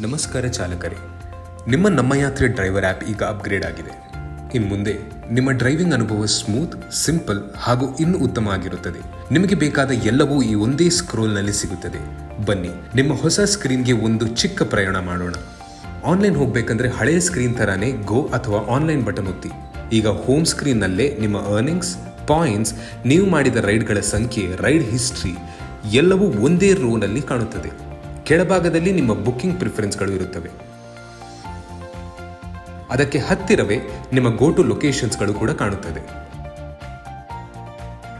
ನಮಸ್ಕಾರ ಚಾಲಕರೇ. ನಿಮ್ಮ ನಮ್ಮ ಯಾತ್ರೆ ಡ್ರೈವರ್ ಆ್ಯಪ್ ಈಗ ಅಪ್ಗ್ರೇಡ್ ಆಗಿದೆ. ಇನ್ನು ಮುಂದೆ ನಿಮ್ಮ ಡ್ರೈವಿಂಗ್ ಅನುಭವ ಸ್ಮೂತ್, ಸಿಂಪಲ್ ಹಾಗೂ ಇನ್ನೂ ಉತ್ತಮ ಆಗಿರುತ್ತದೆ. ನಿಮಗೆ ಬೇಕಾದ ಎಲ್ಲವೂ ಈ ಒಂದೇ ಸ್ಕ್ರೋಲ್ನಲ್ಲಿ ಸಿಗುತ್ತದೆ. ಬನ್ನಿ, ನಿಮ್ಮ ಹೊಸ ಸ್ಕ್ರೀನ್ಗೆ ಒಂದು ಚಿಕ್ಕ ಪ್ರಯಾಣ ಮಾಡೋಣ. ಆನ್ಲೈನ್ ಹೋಗಬೇಕಂದ್ರೆ ಹಳೆಯ ಸ್ಕ್ರೀನ್ ಥರಾನೇ ಗೋ ಅಥವಾ ಆನ್ಲೈನ್ ಬಟನ್ ಒತ್ತಿ. ಈಗ ಹೋಮ್ ಸ್ಕ್ರೀನ್ನಲ್ಲೇ ನಿಮ್ಮ ಅರ್ನಿಂಗ್ಸ್, ಪಾಯಿಂಟ್ಸ್, ನೀವು ಮಾಡಿದ ರೈಡ್ಗಳ ಸಂಖ್ಯೆ, ರೈಡ್ ಹಿಸ್ಟ್ರಿ ಎಲ್ಲವೂ ಒಂದೇ ರೋನಲ್ಲಿ ಕಾಣುತ್ತದೆ. ಕೆಳಭಾಗದಲ್ಲಿ ನಿಮ್ಮ ಬುಕ್ಕಿಂಗ್ ಪ್ರಿಫರೆನ್ಸ್ಗಳು ಇರುತ್ತವೆ. ಅದಕ್ಕೆ ಹತ್ತಿರವೇ ನಿಮ್ಮ ಗೋ ಟು ಲೊಕೇಶನ್ಸ್ಗಳು ಕೂಡ ಕಾಣುತ್ತದೆ.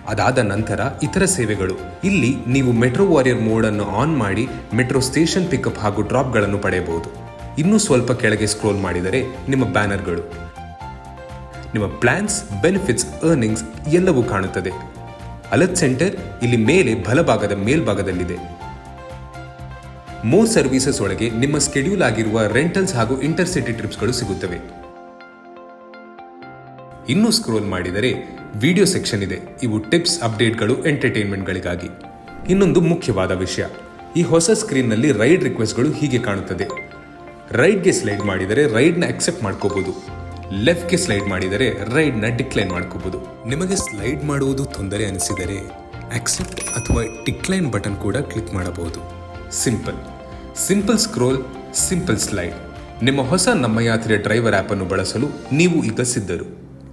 ಅದಾದ ನಂತರ ಇತರ ಸೇವೆಗಳು. ಇಲ್ಲಿ ನೀವು ಮೆಟ್ರೋ ವಾರಿಯರ್ ಮೋಡ್ ಅನ್ನು ಆನ್ ಮಾಡಿ ಮೆಟ್ರೋ ಸ್ಟೇಷನ್ ಪಿಕಪ್ ಹಾಗೂ ಡ್ರಾಪ್ಗಳನ್ನು ಪಡೆಯಬಹುದು. ಇನ್ನೂ ಸ್ವಲ್ಪ ಕೆಳಗೆ ಸ್ಕ್ರೋಲ್ ಮಾಡಿದರೆ ನಿಮ್ಮ ಬ್ಯಾನರ್ಗಳು ನಿಮ್ಮ ಪ್ಲಾನ್ಸ್ ಬೆನಿಫಿಟ್ಸ್ ಅರ್ನಿಂಗ್ಸ್ ಎಲ್ಲವೂ ಕಾಣುತ್ತದೆ. ಅಲರ್ಟ್ ಸೆಂಟರ್ ಇಲ್ಲಿ ಮೇಲೆ ಬಲಭಾಗದ ಮೇಲ್ಭಾಗದಲ್ಲಿದೆ. ಮೋರ್ ಸರ್ವಿಸಸ್ ಒಳಗೆ ನಿಮ್ಮ ಸ್ಕೆಡ್ಯೂಲ್ ಆಗಿರುವ ರೆಂಟಲ್ಸ್ ಹಾಗೂ ಇಂಟರ್ಸಿಟಿ ಟ್ರಿಪ್ಸ್ಗಳು ಸಿಗುತ್ತವೆ. ಇನ್ನೂ ಸ್ಕ್ರೋಲ್ ಮಾಡಿದರೆ ವಿಡಿಯೋ ಸೆಕ್ಷನ್ ಇದೆ. ಇವು ಟಿಪ್ಸ್ ಅಪ್ಡೇಟ್ಗಳು ಎಂಟರ್ಟೈನ್ಮೆಂಟ್ಗಳಿಗಾಗಿ ಇನ್ನೊಂದು ಮುಖ್ಯವಾದ ವಿಷಯ. ಈ ಹೊಸ ಸ್ಕ್ರೀನ್ನಲ್ಲಿ ರೈಡ್ ರಿಕ್ವೆಸ್ಟ್ಗಳು ಹೀಗೆ ಕಾಣುತ್ತದೆ. ರೈಡ್ಗೆ ಸ್ಲೈಡ್ ಮಾಡಿದರೆ ರೈಡ್ನ ಅಕ್ಸೆಪ್ಟ್ ಮಾಡ್ಕೋಬಹುದು ಲೆಫ್ಟ್ಗೆ ಸ್ಲೈಡ್ ಮಾಡಿದರೆ ರೈಡ್ನ ಡಿಕ್ಲೈನ್ ಮಾಡ್ಕೋಬಹುದು ನಿಮಗೆ ಸ್ಲೈಡ್ ಮಾಡುವುದು ತೊಂದರೆ ಅನಿಸಿದರೆ ಅಕ್ಸೆಪ್ಟ್ ಅಥವಾ ಡಿಕ್ಲೈನ್ ಬಟನ್ ಕೂಡ ಕ್ಲಿಕ್ ಮಾಡಬಹುದು. Simple simple scroll simple slide ನಿಮ್ಮ ಹೊಸ ನಮ್ಮ ಯಾತ್ರೆ ಡ್ರೈವರ್ ಆ್ಯಪನ್ನು ಬಳಸಲು ನೀವು ಈಗ ಸಿದ್ಧರು.